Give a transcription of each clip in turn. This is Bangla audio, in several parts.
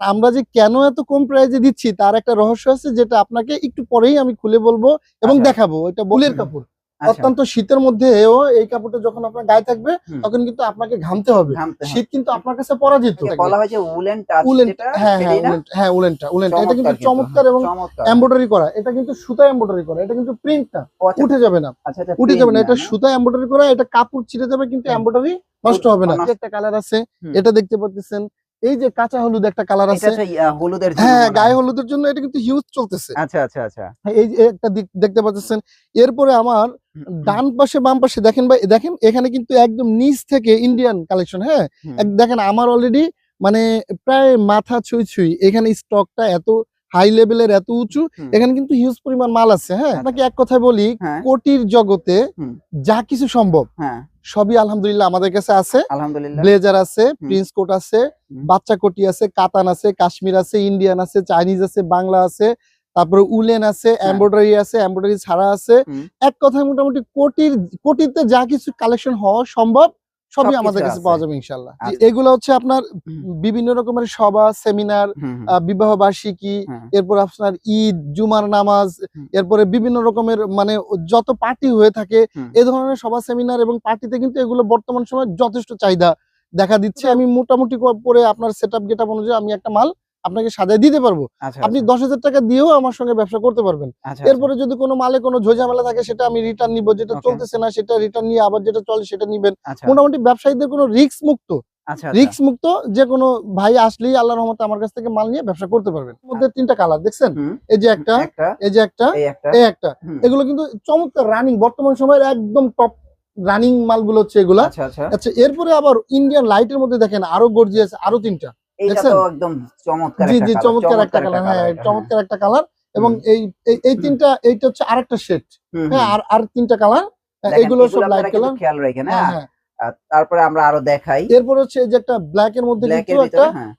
আর আমরা যে কেন এত কম প্রাইজে দিচ্ছি তার একটা রহস্য আছে যেটা আপনাকে একটু পরেই আমি খুলে বলব এবং আচ্ছা। দেখাবো। এটা বুলের কাপড়। আচ্ছা, অত্যন্ত শীতের মধ্যেও এই কাপড়টা যখন আপনার গায়ে থাকবে তখন কিন্তু আপনাকে ঘামতে হবে। শীত কিন্তু আপনার কাছে পরাজিত বলা হয় যে উলেন উলেন হ্যাঁ হ্যাঁ সেটাই হ্যাঁ উলেনটা উলেনটা এটা কিন্তু চমৎকার এবং। এমব্রয়ডারি করা। এটা কিন্তু সুতা এমব্রয়ডারি করা। এটা কিন্তু প্রিন্ট না আচ্ছা, উঠে যাবে না। উঠে যাবে না। এটা সুতা এমব্রয়ডারি করা এটা কাপড় ছিঁড়ে যাবে কিন্তু। এমব্রয়ডারি নষ্ট হবে না। একটা কালার আছে। এটা দেখতে পাচ্ছেন এই যে কাঁচা হলুদ একটা কালার আছে। হলুদের হ্যাঁ গায়ে হলুদের জন্য এটা কিন্তু হিউজ চলতেছে। আচ্ছা আচ্ছা আচ্ছা। এই যে একটা দিক দেখতে পাচ্ছেন। এরপরে আমার ডান পাশে বাম পাশে দেখেন ভাই দেখেন এখানে কিন্তু একদম নিচ থেকে ইন্ডিয়ান কালেকশন হ্যাঁ? দেখেন আমার অলরেডি মানে প্রায় মাথা ছুঁই ছুঁই এখানে স্টকটা এত হাই লেভেলের এত উঁচু এখানে কিন্তু হিউজ পরিমাণ মাল আছে হ্যাঁ? আচ্ছা। আপনাকে এক কথায় বলি হ্যাঁ। কোটির জগতে যা কিছু সম্ভব। হ্যাঁ। সবই আলহামদুলিল্লাহ আমাদের কাছে আছে। আলহামদুলিল্লাহ। ব্লেজার আছে প্রিন্স কোট আছে বাচ্চা কোটি আছে কাতান আছে কাশ্মীর আছে ইন্ডিয়ান আছে চাইনিজ আছে বাংলা আছে তারপরে উলেন আছে এমব্রয়ডারি আছে এমব্রয়ডারি ছাড়া আছে। এক কথায় মোটামুটি কোটির কোটিতে যা কিছু কালেকশন হওয়া সম্ভব সবই আমাদের কাছে পাওয়া যাবে ইনশাল্লাহ আচ্ছা। এগুলো হচ্ছে আপনার বিভিন্ন রকমের সভা সেমিনার বিবাহ বার্ষিকী। এরপর আপনার ঈদ জুমার নামাজ এরপরে বিভিন্ন রকমের মানে যত পার্টি হয়ে থাকে এ ধরনের সভা সেমিনার এবং পার্টিতে কিন্তু এগুলো বর্তমান সময় যথেষ্ট চাহিদা দেখা দিচ্ছে। আমি মোটামুটি পরে করে আপনার সেট আপ গেট অনুযায়ী আমি একটা মাল আপনাকে সাজায় দিতে পারব। আচ্ছা আপনি আচ্ছা, দশ হাজার টাকা দিয়েও আমার সঙ্গে ব্যবসা করতে পারবেন। আচ্ছা, এরপরে যদি কোনো মালে কোনো ঝোঝামেলা থাকে সেটা আমি রিটার্ন নিব। যেটা চলতেছে না সেটা রিটার্ন নিয়ে আবার যেটা চলে সেটা নিবেন। মোটামুটি ব্যবসায়ীদের কোনো রিস্ক মুক্ত। রিস্ক মুক্ত যে কোনো ভাই আসলেই আল্লাহর রহমতে আমার কাছ থেকে মাল নিয়ে ব্যবসা করতে পারবেন। মধ্যে তিনটা কালার দেখছেন? এই যে একটা এই যে একটা এই একটা। এগুলো কিন্তু চমৎকার রানিং বর্তমান সময়ের একদম টপ রানিং মালগুলো হচ্ছে এগুলা। আচ্ছা এরপরে আবার ইন্ডিয়ান লাইটের মধ্যে দেখেন আরও গর্জিয়াস আরও তিনটা। এইটা তো একদম চমৎকার জি জি চমৎকার একটা কালার হ্যাঁ চমৎকার একটা কালার এবং এই এই- তিনটা এইটা হচ্ছে আরেকটা শেড হ্যাঁ আর আর তিনটা কালার দেখেন, এগুলো সব লাইট কালার খেয়াল রাখেন হ্যাঁ। হ্যাঁ হ্যাঁ। তারপরে আমরা আরও দেখাই। এরপর হচ্ছে এই যে একটা ব্ল্যাক এর মধ্যে কিন্তু এর একটা হ্যাঁ।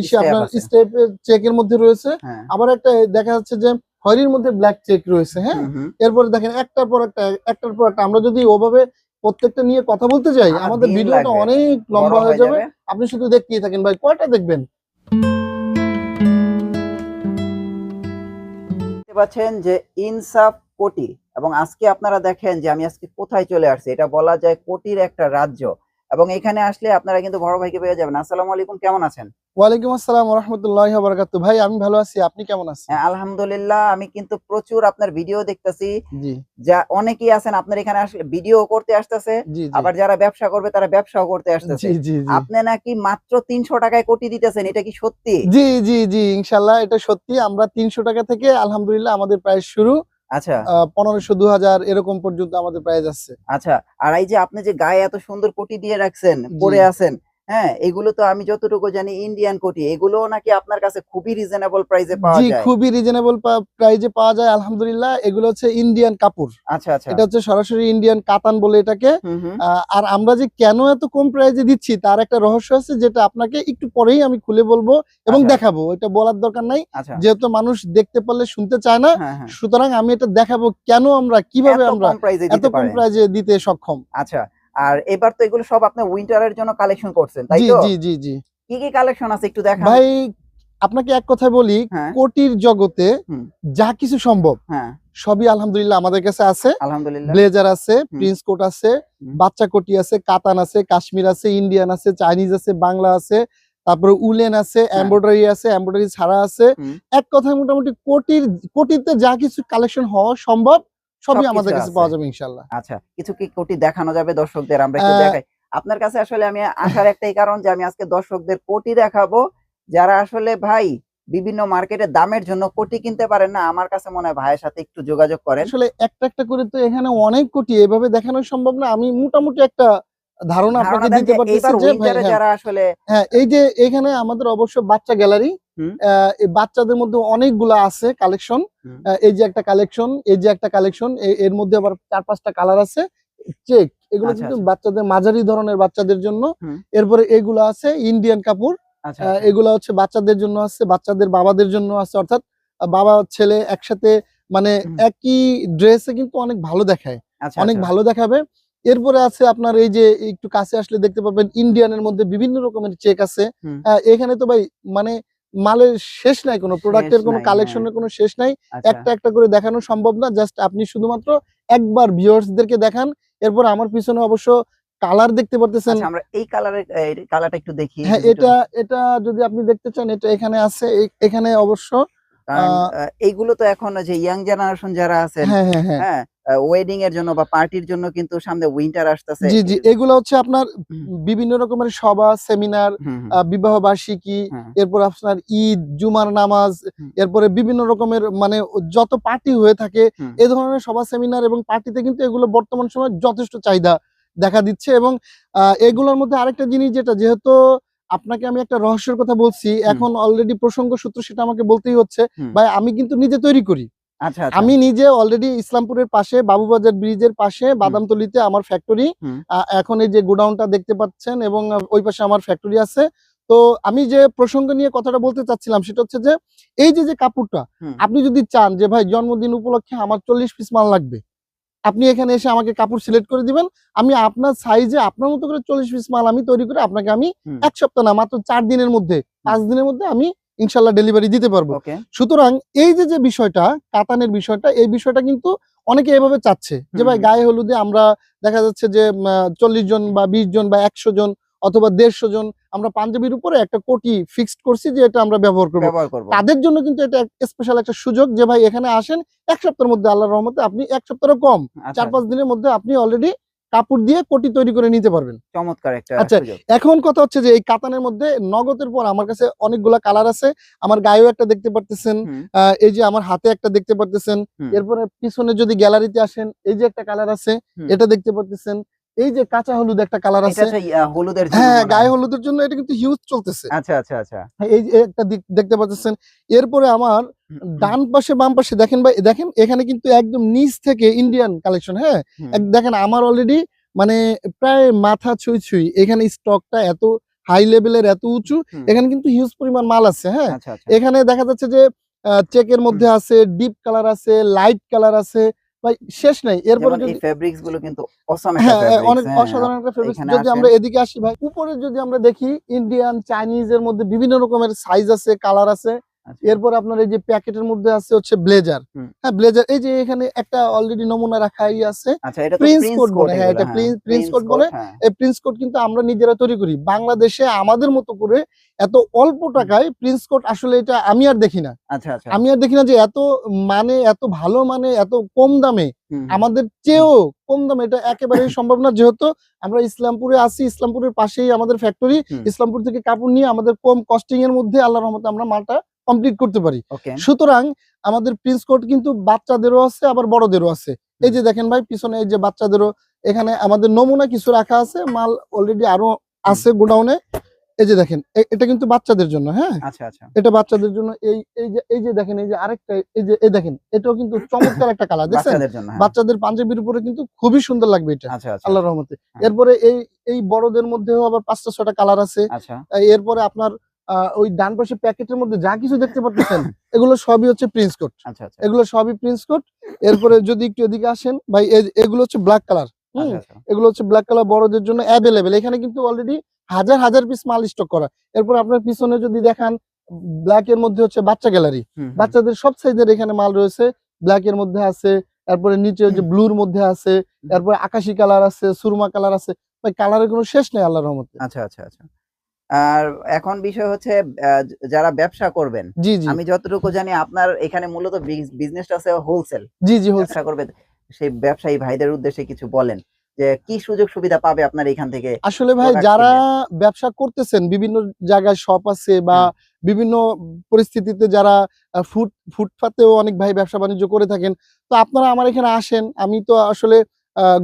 ইসে আপনার আছে। স্টেপের চেকের মধ্যে রয়েছে। হ্যাঁ। আবার একটা দেখা যাচ্ছে যে খয়েরির মধ্যে ব্ল্যাক চেক রয়েছে হ্যাঁ। এরপরে দেখেন একটার পর একটা একটার পর একটা আমরা যদি ওভাবে প্রত্যেকটা নিয়ে কথা বলতে চাই আমাদের ভিডিওটা অনেক লম্বা হয়ে যাবে। যাবে। আপনি শুধু দেখতেই থাকেন ভাই কয়টা দেখবেন? দেখতে পাচ্ছেন যে ইনসাফ কোটি এবং আজকে আপনারা দেখেন যে আমি আজকে কোথায় চলে আসছি এটা বলা যায় কোটির একটা রাজ্য। এবং এখানে আসলে আপনারা কিন্তু বড় ভাইকে পেয়ে যাবেন। আসসালামু আলাইকুম কেমন আছেন? ওয়ালাইকুম আসসালাম রহমতুল্লাহ বারাকাতু ভাই আমি ভালো আছি। আপনি কেমন আছেন? হ্যাঁ, আলহামদুলিল্লাহ আমি কিন্তু প্রচুর আপনার ভিডিও দেখতেছি। যা অনেকেই আছেন আপনার এখানে আসলে ভিডিও করতে আসতেছে আবার যারা ব্যবসা করবে তারা ব্যবসাও করতে আসতেছে। আপনি নাকি মাত্র তিনশো টাকায় কোটি দিতেছেন এটা কি সত্যি? জি জি জি ইনশাল্লাহ এটা সত্যি। আমরা তিনশো টাকা থেকে আলহামদুলিল্লাহ আমাদের প্রাইস শুরু। আচ্ছা। পনেরোশো দু হাজার এরকম পর্যন্ত আমাদের প্রাইস আছে। আচ্ছা আর এই যে আপনি যে গায়ে এত সুন্দর কোটি দিয়ে রাখছেন পরে আছেন হ্যাঁ এগুলো তো আমি যতটুকু জানি ইন্ডিয়ান কোটি এগুলো নাকি আপনার কাছে খুবই রিজনেবল প্রাইসে পাওয়া জি যায়। খুবই রিজনেবল প্রাইজে পাওয়া যায় আলহামদুলিল্লাহ। এগুলো হচ্ছে ইন্ডিয়ান কাপড়। আচ্ছা আচ্ছা। এটা হচ্ছে সরাসরি ইন্ডিয়ান কাতান বলে এটাকে। আর আমরা যে কেন এত কম প্রাইজে দিচ্ছি তার একটা রহস্য আছে যেটা আপনাকে একটু পরেই আমি খুলে বলব এবং আচ্ছা। দেখাবো। এটা বলার দরকার নাই। আচ্ছা। যেহেতু মানুষ দেখতে পারলে শুনতে চায় না হ্যাঁ হ্যাঁ। সুতরাং আমি এটা দেখাবো কেন আমরা কীভাবে আমরা এত কম প্রাইজে দিতে সক্ষম। আচ্ছা। আর এবার তো এগুলো সব আপনি উইন্টারের জন্য কালেকশন করছেন তাই তো? জি জি জি। কি কি কালেকশন আছে একটু দেখান? ভাই আপনাকে এক কথায় বলি হ্যাঁ। কোটির জগতে যা কিছু সম্ভব হ্যাঁ। সবই আলহামদুলিল্লাহ আমাদের কাছে আছে। আলহামদুলিল্লাহ। ব্লেজার আছে প্রিন্স কোট আছে বাচ্চা কোটি আছে কাতান আছে কাশ্মীর আছে ইন্ডিয়ান আছে চাইনিজ আছে বাংলা আছে তারপরে উলেন আছে এমব্রয়ডারি আছে এমব্রয়ডারি ছাড়া আছে। এক কথায় মোটামুটি কোটির কোটিতে যা কিছু কালেকশন হওয়া সম্ভব সবই আমাদের কাছে পাওয়া যাবে ইনশাল্লাহ আচ্ছা কিছু কি কোটি দেখানো যাবে দর্শকদের? আমরা একটু দেখাই। আপনার কাছে আসলে আমি আসার একটাই কারণ যে আমি আজকে দর্শকদের কোটি দেখাবো। যারা আসলে ভাই বিভিন্ন মার্কেটে দামের জন্য কোটি কিনতে পারেন না আমার কাছে মনে হয় ভাইয়ের সাথে একটু যোগাযোগ করেন। আসলে একটা একটা করে তো এখানে অনেক কোটি এভাবে দেখানো সম্ভব না। আমি মোটামুটি একটা ধারণা আপনাকে দিতে পারতেছি যে ভাই, হ্যাঁ, যারা আসলে হ্যাঁ এই যে এখানে আমাদের অবশ্য বাচ্চা গ্যালারি। এই বাচ্চাদের মধ্যে অনেকগুলা আছে কালেকশন। এই যে একটা কালেকশন এই যে একটা কালেকশন এর মধ্যে আবার চার পাঁচটা কালার আছে। চেক এগুলো আচ্ছা, কিন্তু আচ্ছা। বাচ্চাদের মাঝারি ধরনের বাচ্চাদের জন্য। এরপরে এগুলো আছে ইন্ডিয়ান কাপড়। আচ্ছা এগুলো হচ্ছে বাচ্চাদের জন্য আছে বাচ্চাদের বাবাদের জন্য আছে। অর্থাৎ বাবা ছেলে একসাথে মানে। একই ড্রেসে কিন্তু অনেক ভালো দেখায়। অনেক। ভালো দেখাবে। এরপরে আছে আপনার এই যে একটু কাছে আসলে দেখতে পাবেন ইন্ডিয়ানের মধ্যে বিভিন্ন রকমের চেক আছে। এখানে তো ভাই মানে মালের শেষ নাই কোনো প্রোডাক্টের কোনো কালেকশনের কোনো শেষ নাই। আচ্ছা। একটা একটা করে দেখানো সম্ভব না জাস্ট আপনি শুধুমাত্র একবার ভিউয়ার্সদেরকে দেখান এরপর আমার পিছনে অবশ্য কালার দেখতে পারতেছেন। আচ্ছা আমরা এই কালারের কালারটা একটু দেখি হ্যাঁ এটা এটা যদি আপনি দেখতে চান এটা এখানে আছে এখানে অবশ্য এইগুলো তো এখন যে ইয়াং জেনারেশন যারা আছেন হ্যাঁ হ্যাঁ হ্যাঁ। হ্যাঁ ওয়েডিং এর জন্য বা পার্টির জন্য কিন্তু সামনে উইন্টার আসতেছে জি জি এগুলো হচ্ছে আপনার বিভিন্ন রকমের সভা সেমিনার বিবাহ বার্ষিকী। এরপর আপনার ঈদ জুমার নামাজ। এরপরে বিভিন্ন রকমের মানে যত পার্টি হয়ে থাকে। এই ধরনের সভা সেমিনার এবং পার্টিতে কিন্তু এগুলো বর্তমান সময় যথেষ্ট চাহিদা দেখা দিচ্ছে এবং এগুলোর মধ্যে আরেকটা জিনিস যেটা যেহেতু আপনাকে আমি একটা রহস্যের কথা বলছি এখন অলরেডি প্রসঙ্গ সূত্র সেটা আমাকে বলতেই হচ্ছে ভাই আমি কিন্তু নিজে তৈরি করি আমি নিজে অলরেডি ইসলামপুরের পাশে বাবুবাজার ব্রিজের পাশে বাদামতলিতে আমার ফ্যাক্টরি এখন এই যে গোডাউনটা দেখতে পাচ্ছেন এবং ওই পাশে আমার ফ্যাক্টরি আছে। তো আমি যে প্রসঙ্গ নিয়ে কথাটা বলতে চাচ্ছিলাম সেটা হচ্ছে যে এই যে যে কাপড়টা আপনি যদি চান যে ভাই জন্মদিন উপলক্ষে আমার চল্লিশ পিস মাল লাগবে। আপনি এখানে এসে আমাকে কাপড় সিলেক্ট করে দিবেন। আমি আপনার সাইজে আপনার মতো করে চল্লিশ পিস মাল আমি তৈরি করে আপনাকে আমি এক সপ্তাহ না মাত্র চার দিনের মধ্যে পাঁচ দিনের মধ্যে আমি ইনশাল্লাহ ডেলিভারি দিতে পারব। সুতরাং এই যে যে বিষয়টা কাতানের বিষয়টা এই বিষয়টা কিন্তু অনেকে এভাবে চাচ্ছে। যে ভাই গায়ে হলুদে আমরা দেখা যাচ্ছে যে চল্লিশ জন বা বিশ জন বা একশো জন অথবা দেড়শো জন আমরা পাঞ্জাবির উপরে একটা কোটি ফিক্সড করছি যে এটা আমরা ব্যবহার করব। তাদের জন্য কিন্তু এটা স্পেশাল একটা সুযোগ যে ভাই এখানে আসেন এক সপ্তাহের মধ্যে আল্লাহর রহমতে আপনি এক সপ্তাহের কম। আচ্ছা, চার পাঁচ দিনের মধ্যে আপনি অলরেডি কাপড় দিয়ে কোটি তৈরি করে নিতে পারবেন। চমৎকার একটা আচ্ছা, এখন কথা হচ্ছে যে এই কাতানের মধ্যে নগদের পর আমার কাছে অনেকগুলা কালার আছে। আমার গায়েও একটা দেখতে পারতেছেন আহ, এই যে আমার হাতে একটা দেখতে পারতেছেন। এরপরে পিছনে যদি গ্যালারিতে আসেন এই যে একটা কালার আছে এটা দেখতে পারতেছেন। এই যে কাঁচা হলুদ একটা কালার আছে। হলুদের হ্যাঁ গায়ে হলুদের জন্য এটা কিন্তু হিউজ চলতেছে। আচ্ছা আচ্ছা আচ্ছা। এই যে একটা দিক দেখতে পাচ্ছেন। এরপরে আমার ডান পাশে বাম পাশে দেখেন ভাই দেখেন এখানে কিন্তু একদম নিচ থেকে ইন্ডিয়ান কালেকশন হ্যাঁ? দেখেন আমার অলরেডি মানে প্রায় মাথা ছুঁই ছুঁই এখানে স্টকটা এত হাই লেভেলের এত উঁচু এখানে কিন্তু হিউজ পরিমাণ মাল আছে হ্যাঁ? আচ্ছা আচ্ছা। এখানে দেখা যাচ্ছে যে চেকের মধ্যে আছে ডিপ কালার আছে লাইট কালার আছে ভাই শেষ নাই। এরপরে যদি ফেব্রিক্সগুলো কিন্তু অসম একটা হ্যাঁ অনেক হ্যাঁ, অসাধারণ একটা ফেব্রিক্স যদি আমরা এদিকে আসি ভাই উপরে যদি আমরা দেখি ইন্ডিয়ান চাইনিজ এর মধ্যে বিভিন্ন রকমের সাইজ আছে কালার আছে এরপর আপনার এই যে প্যাকেটের মধ্যে আছে হচ্ছে ব্লেজার। হ্যাঁ ব্লেজার এই যে এখানে একটা অলরেডি নমুনা রাখাই আছে। আচ্ছা প্রিন্স প্রিন্স কোড কোড বলে, হ্যাঁ, এটা প্রিন্স- কোড বলে। এই প্রিন্স কোড কিন্তু আমরা নিজেরা তৈরি করি। বাংলাদেশে আমাদের মতো করে এত অল্প টাকায় প্রিন্স কোড আসলে এটা আমি আর দেখি না। আচ্ছা আচ্ছা। আমি আর দেখি না যে এত মানে এত ভালো মানে এত কম দামে আমাদের চেয়েও কম দামে এটা একেবারে সম্ভব না। যেহেতু আমরা ইসলামপুরে আছি ইসলামপুরের পাশেই আমাদের ফ্যাক্টরি ইসলামপুর থেকে কাপড় নিয়ে আমাদের কম কস্টিং এর মধ্যে আল্লাহর রহমতে আমরা মালটা কমপ্লিট করতে পারি। সুতরাং আমাদের প্রিন্স কোড কিন্তু বাচ্চাদেরও আছে আবার বড়দেরও আছে। এই যে দেখেন ভাই পিছনে এই যে বাচ্চাদেরও এখানে আমাদের নমুনা কিছু রাখা আছে মাল অলরেডি আরও আছে গোডাউনে। এই যে দেখেন এটা কিন্তু বাচ্চাদের জন্য হ্যাঁ? আচ্ছা আচ্ছা। এটা বাচ্চাদের জন্য এই এই যে এই যে দেখেন এই যে আরেকটা এই যে এই দেখেন এটাও কিন্তু চমৎকার একটা কালার দেখছেন? বাচ্চাদের হ্যাঁ। বাচ্চাদের পাঞ্জাবির উপরে কিন্তু খুবই সুন্দর লাগবে এটা আচ্ছা আল্লাহ রহমতে। হ্যাঁ। এরপরে এই এই বড়দের মধ্যেও আবার পাঁচটা ছটা কালার আছে। এরপরে আপনার ওই ডান পাশে প্যাকেটের মধ্যে যা কিছু দেখতে পাচ্ছেন এগুলো সবই হচ্ছে প্রিন্স কোট আচ্ছা আচ্ছা। এগুলো সবই প্রিন্স কোট এরপরে যদি একটু এদিকে আসেন ভাই এগুলো হচ্ছে ব্ল্যাক কালার আচ্ছা আচ্ছা। এগুলো হচ্ছে ব্ল্যাক কালার বড়দের জন্য অ্যাভেলেবেল এখানে কিন্তু অলরেডি হাজার হাজার পিস মাল স্টক করা। এরপর আপনার পিছনে যদি দেখান ব্ল্যাক এর মধ্যে হচ্ছে বাচ্চা গ্যালারি। বাচ্চাদের সব সাইজের এখানে মাল রয়েছে। ব্ল্যাক এর মধ্যে আছে তারপরে নিচে যে ব্লুর মধ্যে আছে তারপরে আকাশি কালার আছে সুরমা কালার আছে। ভাই কালারের কোনো শেষ নেই আল্লাহর রহমতে। আচ্ছা আচ্ছা আচ্ছা। আর এখন বিষয় হচ্ছে যারা ব্যবসা করবেন আমি যতটুকু জানি আপনার এখানে মূলত বিজনেসটা আছে হোলসেল জি জি ব্যবসা করবে সেই ব্যবসায়ী ভাইদের উদ্দেশ্যে কিছু বলেন যে কি সুযোগ সুবিধা পাবে আপনার এখান থেকে আসলে ভাই যারা ব্যবসা করতেছেন বিভিন্ন জায়গায় শপ আছে বা বিভিন্ন পরিস্থিতিতে যারা ফুট ফুটপাতেও অনেক ভাই ব্যবসা বাণিজ্য করে থাকেন তো আপনারা আমার এখানে আসেন আমি তো আসলে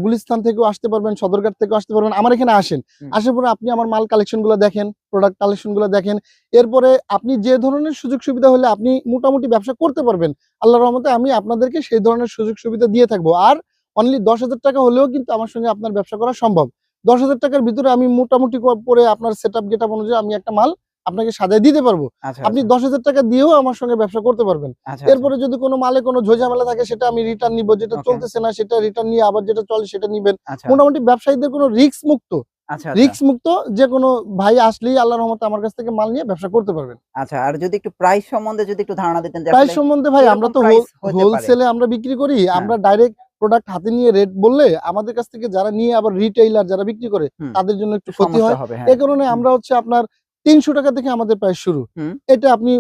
গুলিস্তান থেকেও আসতে পারবেন সদরঘাট থেকেও আসতে পারবেন। আমার এখানে আসেন। আসার পরে আপনি আমার মাল কালেকশনগুলো দেখেন প্রোডাক্ট কালেকশনগুলো দেখেন। এরপরে আপনি যে ধরনের সুযোগ সুবিধা হলে আপনি মোটামুটি ব্যবসা করতে পারবেন। আল্লাহ রহমতে আমি আপনাদেরকে সেই ধরনের সুযোগ সুবিধা দিয়ে থাকব। আর অনলি দশ হাজার টাকা হলেও কিন্তু আমার সঙ্গে আপনার ব্যবসা করা সম্ভব। দশ হাজার টাকার ভিতরে আমি মোটামুটি করে আপনার সেট আপ গেট আপ অনুযায়ী আমি একটা মাল আপনাকে সাজায় দিতে পারব। আচ্ছা আপনি দশ হাজার টাকা দিয়েও আমার সঙ্গে ব্যবসা করতে পারবেন। আচ্ছা এরপরে যদি কোনো মালে কোনো ঝোঝামেলা থাকে সেটা আমি রিটার্ন নিব। যেটা. চলতেছে না সেটা রিটার্ন নিয়ে আবার যেটা চলে সেটা নিবেন। আচ্ছা। মোটামুটি ব্যবসায়ীদের কোনো রিস্ক মুক্ত। আচ্ছা রিস্ক মুক্ত যে কোনো ভাই আসলেই আল্লাহর রহমতে আমার কাছ থেকে মাল নিয়ে ব্যবসা করতে পারবেন। আচ্ছা আর যদি একটু প্রাইস সম্বন্ধে যদি একটু ধারণা দিতেন প্রাইস সম্বন্ধে ভাই আমরা তো হোলসেলে আমরা বিক্রি করি। হ্যাঁ। আমরা ডাইরেক্ট প্রোডাক্ট হাতে নিয়ে রেট বললে আমাদের কাছ থেকে যারা নিয়ে আবার রিটেইলার যারা বিক্রি করে তাদের জন্য একটু ক্ষতি হয়। হ্যাঁ। এই কারণে আমরা হচ্ছে আপনার তিনশো টাকা থেকে আমাদের প্রাইস শুরু। এটা আপনি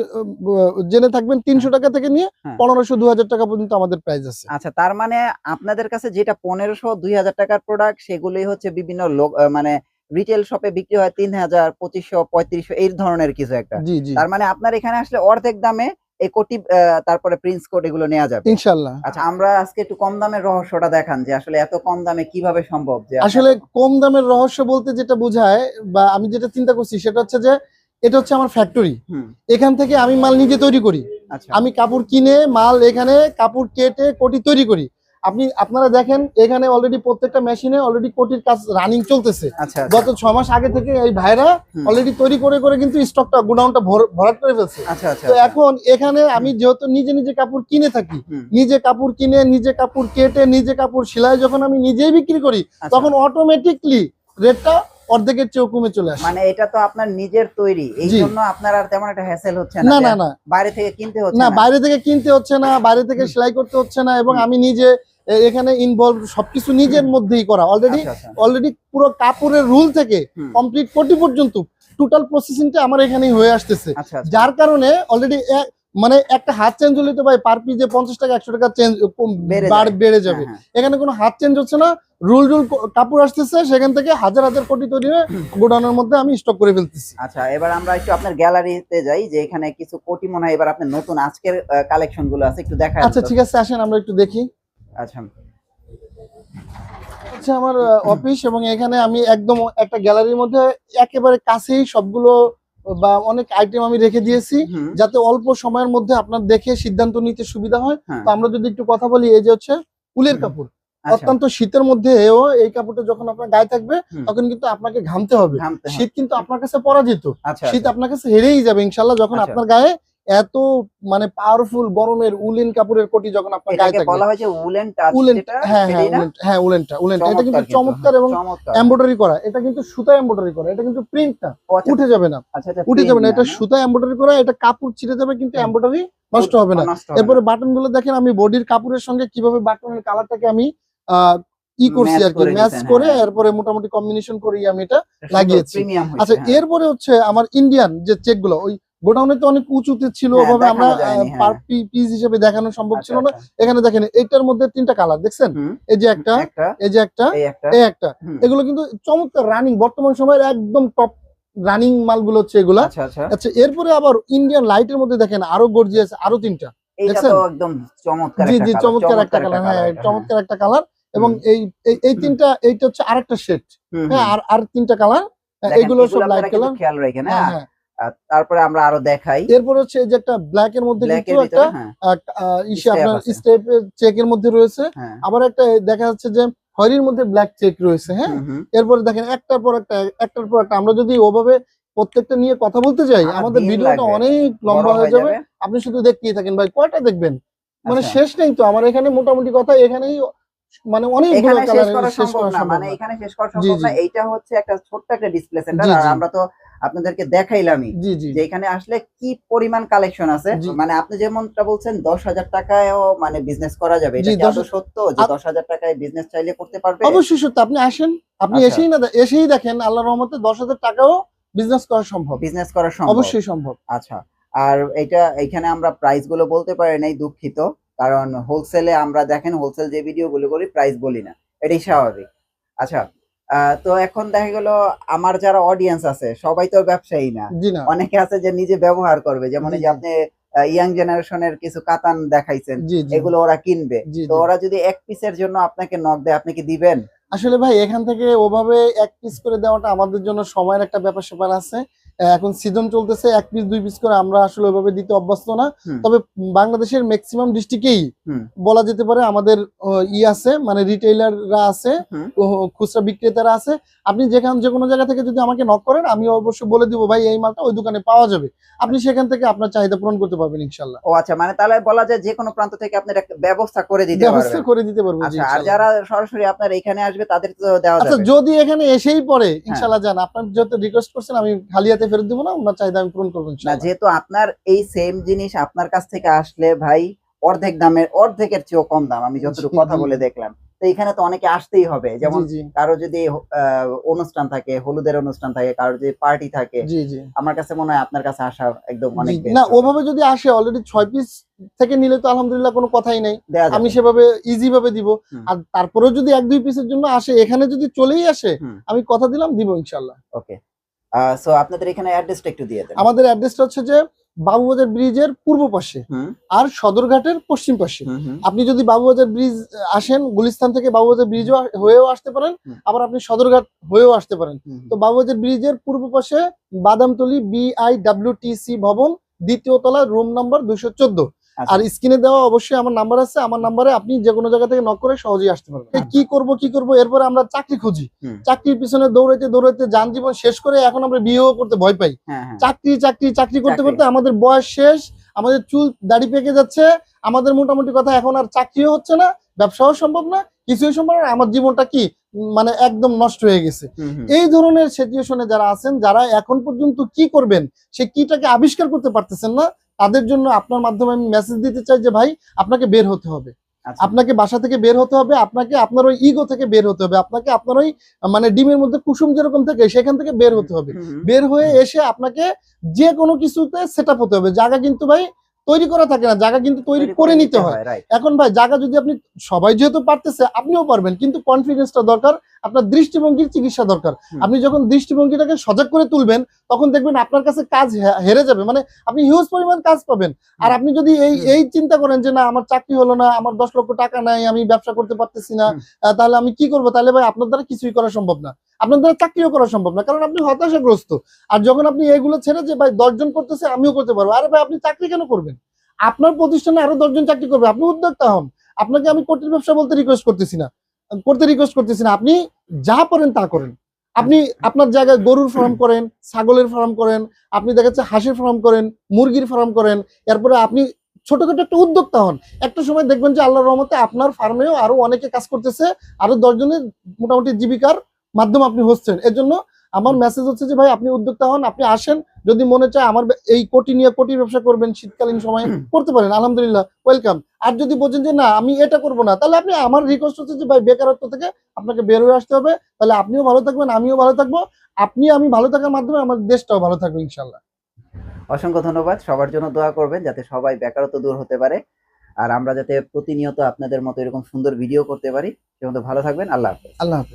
জেনে থাকবেন তিনশো টাকা থেকে নিয়ে হ্যাঁ। পনেরোশো দু হাজার টাকা পর্যন্ত আমাদের প্রাইস আছে। আচ্ছা তার মানে আপনাদের কাছে যেটা পনেরোশো দুই হাজার টাকার প্রোডাক্ট সেগুলি হচ্ছে বিভিন্ন লোক মানে রিটেল শপে বিক্রি হয় তিন হাজার পঁচিশশো পঁয়ত্রিশশো এই ধরনের কিছু একটা। জি জি। তার মানে আপনার এখানে আসলে অর্ধেক দামে এই কোটি আহ, তারপরে প্রিন্স কোড এগুলো নেওয়া যাবে। ইনশাল্লাহ। আচ্ছা আমরা আজকে একটু কম দামের রহস্যটা দেখান যে আসলে এত কম দামে কীভাবে সম্ভব যে আসলে কম দামের রহস্য বলতে যেটা বোঝায় বা আমি যেটা চিন্তা করছি সেটা হচ্ছে যে এটা হচ্ছে আমার ফ্যাক্টরি এখান থেকে আমি মাল নিজে তৈরি করি। আচ্ছা। আমি কাপড় কিনে মাল এখানে কাপড় কেটে কোটি তৈরি করি। আপনি আপনারা দেখেন এখানে অলরেডি প্রত্যেকটা মেশিনে অলরেডি কোটির কাজ রানিং চলতেছে। আচ্ছা আচ্ছা, গত ছ মাস আগে থেকে এই ভাইরা অলরেডি তৈরি করে করে কিন্তু স্টকটা গোডাউনটা ভরাট করে ফেলছে। আচ্ছা তো এখন এখানে আমি যেহেতু নিজে নিজে কাপড় কিনে থাকি নিজে কাপড় কিনে নিজে কাপড় কেটে নিজে কাপড় সেলাই যখন আমি নিজেই বিক্রি করি। তখন অটোমেটিকলি রেটটা অর্ধেকের চেয়েও কমে চলে আসে। মানে এটা তো আপনার নিজের তৈরি এই জন্য আপনার আর তেমন একটা হ্যাসেল হচ্ছে না না না বাইরে থেকে কিনতে হচ্ছে না বাইরে থেকে কিনতে হচ্ছে না বাইরে থেকে সেলাই করতে হচ্ছে না এবং আমি নিজে এখানে ইনভলভ সবকিছু নিজের মধ্যেই করা। অলরেডি আচ্ছা, আচ্ছা। অলরেডি পুরো কাপড়ের রুল থেকে কমপ্লিট কোটি পর্যন্ত টোটাল প্রসেসিংটা আমার এখানেই হয়ে আসতেছে। আচ্ছা আচ্ছা। যার কারণে অলরেডি মানে একটা হাত চেঞ্জ হলে তো ভাই পার পিসে পঞ্চাশ টাকা একশো টাকা চেঞ্জ বেড়ে বেড়ে যাবে। হ্যাঁ, হ্যাঁ। এখানে কোনো হাত চেঞ্জ হচ্ছে না। রুল রুল কাপড় আসতেছে সেখান থেকে হাজার হাজার কোটি তৈরি হয়ে গোডাউনের মধ্যে আমি স্টক করে ফেলতেছি। আচ্ছা এবার আমরা একটু আপনার গ্যালারিতে যাই যে এখানে কিছু কোটি মনে হয় এবার আপনার নতুন আজকের কালেকশনগুলো আছে একটু দেখা আচ্ছা ঠিক আছে আসেন আমরা একটু দেখি। আচ্ছা। হচ্ছে আমার অফিস এবং এখানে আমি একদম একটা গ্যালারির মধ্যে একেবারে কাছেই সবগুলো বা অনেক আইটেম আমি রেখে দিয়েছি যাতে অল্প সময়ের মধ্যে আপনার দেখে সিদ্ধান্ত নিতে সুবিধা হয়। হ্যাঁ। তো আমরা যদি একটু কথা বলি এই যে হচ্ছে উলের কাপড়। আচ্ছা, অত্যন্ত শীতের মধ্যেও এই কাপড়টা যখন আপনার গায়ে থাকবে তখন কিন্তু আপনাকে ঘামতে হবে। শীত কিন্তু আপনার কাছে পরাজিত। আচ্ছা শীত আপনার কাছে হেরেই যাবে ইনশাল্লাহ যখন আচ্ছা। আপনার গায়ে এত মানে পাওয়ারফুল গরমের উলেন কাপড়ের কোটি যখন আপনার গায়ে থাকবে। বলা হয় যে উলেন টাচ উলেন হ্যাঁ হ্যাঁ না? হ্যাঁ উলেনটা উলেনটা। এটা কিন্তু চমৎকার এবং এমব্রয়ডারি করা। এটা কিন্তু সুতা এমব্রয়ডারি করা। এটা কিন্তু প্রিন্টটা ও, আচ্ছা, উঠে যাবে না। আচ্ছা, আচ্ছা, উঠে যাবে না। এটা সুতা এমব্রয়ডারি করা এটা কাপড় ছিঁড়ে যাবে কিন্তু। এমব্রয়ডারি নষ্ট হবে না। এরপরে বাটনগুলো দেখেন আমি বডির কাপড়ের সঙ্গে কীভাবে বাটনের কালারটাকে আমি আহ, ই করছি আর কি ম্যাচ করে হ্যাঁ। এরপরে মোটামুটি কম্বিনেশন করি আমি এটা লাগিয়েছি। আচ্ছা হ্যাঁ। এরপরে হচ্ছে আমার ইন্ডিয়ান যে চেকগুলো ওই গোডাউনে তো অনেক উঁচুতে ছিল হ্যাঁ, ওভাবে আমরা দেখানো হ্যাঁ। পার পিস হিসেবে দেখানো সম্ভব আচ্ছা, ছিল না। আচ্ছা। এখানে দেখেন এইটার মধ্যে তিনটা কালার দেখছেন? এই যে একটা এই যে একটা এই একটা। এগুলো কিন্তু চমৎকার রানিং বর্তমান সময়ের একদম টপ রানিং মালগুলো হচ্ছে এগুলা। আচ্ছা আচ্ছা। আচ্ছা এরপরে আবার ইন্ডিয়ান লাইটের মধ্যে দেখেন আরও গর্জিয়াস আরও তিনটা। একদম চমৎকার জি জি চমৎকার একটা কালার হ্যাঁ চমৎকার একটা কালার এবং এই এই- এই তিনটা এইটা হচ্ছে আরেকটা শেড হ্যাঁ আর আর তিনটা কালার এগুলো সব লাইট কালার খেয়াল রাখেন হ্যাঁ। হ্যাঁ হ্যাঁ। তারপরে আমরা আরও দেখাই। এরপর হচ্ছে যে একটা ব্ল্যাক এর মধ্যে কিন্তু এর একটা হ্যাঁ। ইসে আপনার আছে। স্টেপের চেকের মধ্যে রয়েছে। হ্যাঁ। আবার একটা দেখা যাচ্ছে যে হরির মধ্যে ব্ল্যাক চেক রয়েছে হ্যাঁ। এরপরে দেখেন একটার পর একটা একটার পর একটা আমরা যদি ওভাবে প্রত্যেকটা নিয়ে কথা বলতে যাই আমাদের ভিডিওটা অনেক লম্বা হয়ে যাবে। আপনি শুধু দেখতেই থাকেন ভাই কয়টা দেখবেন? মানে আচ্ছা। শেষ নেই তো আমার এখানে মোটামুটি কথা এখানেই মানে অনেক এখানে শেষ করা সম্ভব না মানে এখানে শেষ করা সম্ভব না এইটা হচ্ছে একটা ছোট্ট একটা ডিসপ্লে সেন্টার আর আমরা তো আপনাদেরকে দেখাইলামই যে এখানে আসলে কি পরিমাণ কালেকশন আছে। মানে আপনি যেমনটা বলছেন দশ হাজার টাকায়ও মানে বিজনেস করা যাবে। এটা সত্য যে দশ হাজার টাকায় বিজনেস চাইলে করতে পারবে? অবশ্যই সত্য। আপনি আসেন আপনি আচ্ছা। এসেই না এসেই দেখেন আল্লাহ রহমতে দশ হাজার টাকাও বিজনেস করা সম্ভব। বিজনেস করা সম্ভব। অবশ্যই সম্ভব। আচ্ছা। আর এটা এখানে আমরা প্রাইসগুলো বলতে পারি নাই দুঃখিত। কারণ হোলসেলে আমরা দেখেন হোলসেল যে ভিডিও গুলো করি প্রাইস বলি না। এটাই স্বাভাবিক। আচ্ছা তো এখন দেখা গেল আমার যারা অডিয়েন্স আছে সবাই তো ব্যবসায়ী না। অনেকে আছে যে নিজে ব্যবহার করবে। যেমন যে। আপনি ইয়াং জেনারেশনের কিছু কাতান দেখাইছেন এগুলো ওরা কিনবে। তো ওরা যদি এক পিসের জন্য আপনাকে নক দেয় আপনি কি দিবেন? আসলে ভাই এখান থেকে ওভাবে এক পিস করে দেওয়াটা আমাদের জন্য সময়ের একটা ব্যাপার স্যাপার আছে। এখন সিজন চলতেছে এক পিস দুই পিস করে আমরা আসলে ওইভাবে দিতে অভ্যস্ত না। তবে বাংলাদেশের ম্যাক্সিমাম ডিস্ট্রিক্টেই বলা যেতে পারে আমাদের ই আছে মানে রিটেইলাররা আছে খুচরা বিক্রেতারা আছে। আপনি যেখান যে কোনো জায়গা থেকে যদি আমাকে নক করেন আমি অবশ্যই বলে দিব ভাই এই মালটা ওই দোকানে পাওয়া যাবে। আপনি সেখান থেকে আপনার চাহিদা পূরণ করতে পারবেন ইনশাল্লাহ ও আচ্ছা মানে তাহলে বলা যায় যে কোনো প্রান্ত থেকে আপনার একটা ব্যবস্থা করে দিতে ব্যবস্থা করে দিতে পারব আচ্ছা আর যারা সরাসরি আপনার এখানে আসবে তাদের তো দেওয়া আচ্ছা যদি এখানে এসেই পড়ে ইনশাল্লাহ যান আপনার যত রিকোয়েস্ট করছেন আমি খালি হাতে ফেরত দিব না ওনার চাহিদা আমি পূরণ করব না যেহেতু আপনার এই সেম জিনিস আপনার কাছ থেকে আসলে ভাই অর্ধেক দামের অর্ধেকের চেয়েও কম দাম আমি যতটুকু কথা বলে দেখলাম। তো এখানে তো অনেকে আসতেই হবে যেমন কারও যদি অনুষ্ঠান থাকে হলুদের অনুষ্ঠান থাকে কারও যদি পার্টি থাকে আমার কাছে মনে হয় আপনার কাছে আসা একদম অনেক না ওভাবে যদি আসে অলরেডি ছয় পিস থেকে নিলে তো আলহামদুলিল্লাহ কোনো কথাই নেই। আমি সেভাবে ইজি ভাবে দিব। আর তারপরেও যদি এক দুই পিসের জন্য আসে এখানে যদি চলেই আসে আমি কথা দিলাম দিব ইনশাল্লাহ ওকে সো আপনাদের এখানে অ্যাড্রেসটা একটু দিয়ে দেন। আমাদের অ্যাড্রেসটা হচ্ছে যে বাবুবাজার ব্রিজের পূর্ব পাশে আর সদরঘাটের পশ্চিম পাশে। আপনি যদি বাবুবাজার ব্রিজ আসেন গুলিস্তান থেকে বাবুবাজার ব্রিজ হয়েও আসতে পারেন আবার আপনি সদরঘাট হয়েও আসতে পারেন। তো বাবুবাজার ব্রিজের পূর্ব পাশে বাদামতলি বিআই ডাব্লিউ ভবন দ্বিতীয় তলা রুম নাম্বার দুশো চোদ্দ। আর স্ক্রিনে দেওয়া অবশ্যই আমার নাম্বার আছে। আমার নাম্বারে আপনি যে কোনো জায়গা থেকে নক করে সহজেই আসতে পারবেন। কি করব কি করব এরপরে আমরা চাকরি খুঁজি। চাকরির পিছনে দৌড়াইতে দৌড়াইতে যান জীবন শেষ করে এখন আমরা বিয়েও করতে ভয় পাই। হ্যাঁ হ্যাঁ। চাকরি চাকরি চাকরি করতে করতে আমাদের বয়স শেষ আমাদের চুল দাড়ি পেকে যাচ্ছে আমাদের মোটামুটি কথা এখন আর চাকরিও হচ্ছে না ব্যবসাও সম্ভব না কিছুই সম্ভব না আমার জীবনটা কি মানে একদম নষ্ট হয়ে গেছে। এই ধরনের সিচুয়েশনে যারা আছেন যারা এখন পর্যন্ত কি করবেন সে কিটাকে আবিষ্কার করতে পারতেছেন না তাদের জন্য আপনার মাধ্যমে আমি মেসেজ দিতে চাই যে ভাই আপনাকে বের হতে হবে আচ্ছা। আপনাকে বাসা থেকে বের হতে হবে আপনাকে আপনার ওই ইগো থেকে বের হতে হবে আপনাকে আপনার ওই মানে ডিমের মধ্যে কুসুম যেরকম থাকে সেখান থেকে বের হতে হবে। বের হয়ে এসে আপনাকে যে কোনো কিছুতে সেট হতে হবে জায়গা কিন্তু ভাই তৈরি করা থাকে না জায়গা কিন্তু তৈরি করে নিতে হয়। এখন ভাই জায়গা যদি আপনি সবাই যেহেতু পারতেছে আপনিও পারবেন কিন্তু কনফিডেন্সটা দরকার আপনার দৃষ্টিভঙ্গির চিকিৎসা দরকার। আপনি যখন দৃষ্টিভঙ্গিটাকে সজাগ করে তুলবেন তখন দেখবেন আপনার কাছে কাজ হেরে যাবে মানে আপনি হিউজ পরিমাণ কাজ পাবেন। আর আপনি যদি এই এই চিন্তা করেন যে না আমার চাকরি হলো না আমার দশ লক্ষ টাকা নাই আমি ব্যবসা করতে পারতেছি না তাহলে আমি কি করব? তাহলে ভাই আপনার দ্বারা কিছুই করা সম্ভব না। আপনার দ্বারা চাকরিও করা সম্ভব না, কারণ আপনি হতাশাগ্রস্ত। আর যখন আপনি এগুলো ছেড়ে যে, ভাই দশজন করতেছে, আমিও করতে পারব। আরে ভাই, আপনি চাকরি কেন করবেন? আপনার প্রতিষ্ঠানে আরও দশজন চাকরি করবে, আপনি উদ্যোক্তা হন। আপনাকে আমি কোটির ব্যবসা বলতে রিকোয়েস্ট করতেছি না। করতে রিকোয়েস্ট করতেছি না। আপনি যা পারেন তা করেন। আপনি আপনার জায়গায় গরুর ফার্ম করেন, ছাগলের ফার্ম করেন, আপনি দেখা যাচ্ছে হাঁসের ফার্ম করেন, মুরগির ফার্ম করেন, এরপরে আপনি ছোটখাটো একটা উদ্যোক্তা হন। একটা সময় দেখবেন যে, আল্লাহর রহমতে আপনার ফার্মেও আরও অনেকে কাজ করতেছে, আরও দশজনের মোটামুটি জীবিকার মাধ্যম আপনি হচ্ছেন। এর জন্য আমার মেসেজ হচ্ছে যে ভাই আপনি উদ্যোক্তা হন আপনি আসেন। যদি মনে চায় আমার এই কোটি নিয়ে কোটি ব্যবসা করবেন শীতকালীন সময়ে করতে পারেন। আলহামদুলিল্লাহ ওয়েলকাম আর যদি বোঝেন যে না আমি এটা করব না তাহলে আপনি আমার রিকোয়েস্ট হচ্ছে যে ভাই বেকারত্ব থেকে আপনাকে বের হয়ে আসতে হবে। তাহলে আপনিও ভালো থাকবেন আমিও ভালো থাকব। আপনি আমি ভালো থাকার মাধ্যমে আমার দেশটাও ভালো থাকবে ইনশাল্লাহ অসংখ্য ধন্যবাদ। সবার জন্য দোয়া করবেন যাতে সবাই বেকারত্ব দূর হতে পারে। আর আমরা যাতে প্রতিনিয়ত আপনাদের মতো এরকম সুন্দর ভিডিও করতে পারি। সে মতো ভালো থাকবেন। আল্লাহ হাফেজ। আল্লাহ হাফিজ।